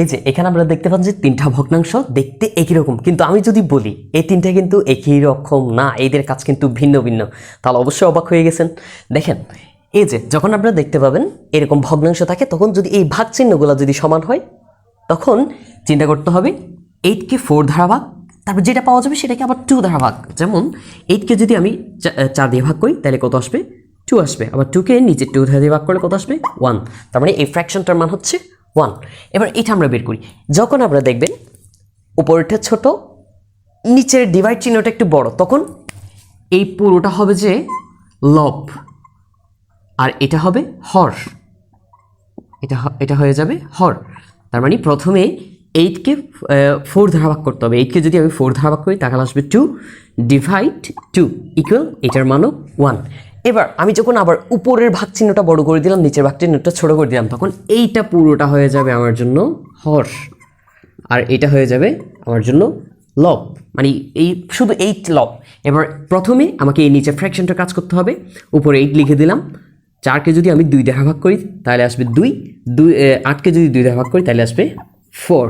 এই যে, এখানে আমরা দেখতে পাচ্ছি তিনটা ভগ্নাংশ দেখতে একই রকম। কিন্তু আমি যদি বলি, এই তিনটা কিন্তু একই রকম না, এদের কাজ কিন্তু ভিন্ন ভিন্ন। তাহলে অবশ্যই অবাক হয়ে গেছেন। দেখেন, এই যে, যখন আপনারা দেখতে পাবেন এরকম ভগ্নাংশ থাকে, তখন যদি এই ভাগ চিহ্নগুলো যদি সমান হয়, তখন চিন্তা করতে হবে এইটকে ফোর দ্বারা ভাগ তারপর যেটা পাওয়া যাবে সেটাকে আবার টু দ্বারা ভাগ যেমন এইটকে যদি আমি চার দিয়ে ভাগ করি, তাহলে কত আসবে? টু আসবে। আবার টুকে নিচে টু দিয়ে ভাগ করলে কত আসবে? ওয়ান তার মানে এই ফ্র্যাকশনটার মান হচ্ছে ওয়ান এবার এটা আমরা বের করি। যখন আমরা দেখবেন উপরটা ছোট, নিচের ডিভাইড চিহ্নটা একটু বড়, তখন এই পুরোটা হবে যে লব আর এটা হবে হর। এটা এটা হয়ে যাবে হর। তার মানে প্রথমে এইটকে ফোর ভাগ করতে হবে। এইটকে যদি আমি ফোর ভাগ করি, তাহলে আসবে টু ডিভাইড টু ইকুয়াল এটার মানও ওয়ান এবার আমি যখন আবার উপরের ভাগ চিহ্নটা বড় করে দিলাম, নিচের ভাগ চিহ্নটা ছোট করে দিলাম, তখন এইটা পুরোটা হয়ে যাবে আমার জন্য হর। আর এটা হয়ে যাবে আমার জন্য লব। মানে এই, শুধু এইট লব। এবার প্রথমে আমাকে এই নিচে ফ্র্যাকশনটা কাজ করতে হবে। উপরে এইট লিখে দিলাম। চারকে যদি আমি দুই দেখা ভাগ করি, তাহলে আসবে দুই। দুই আটকে যদি দুই দেখা ভাগ করি, তাহলে আসবে ফোর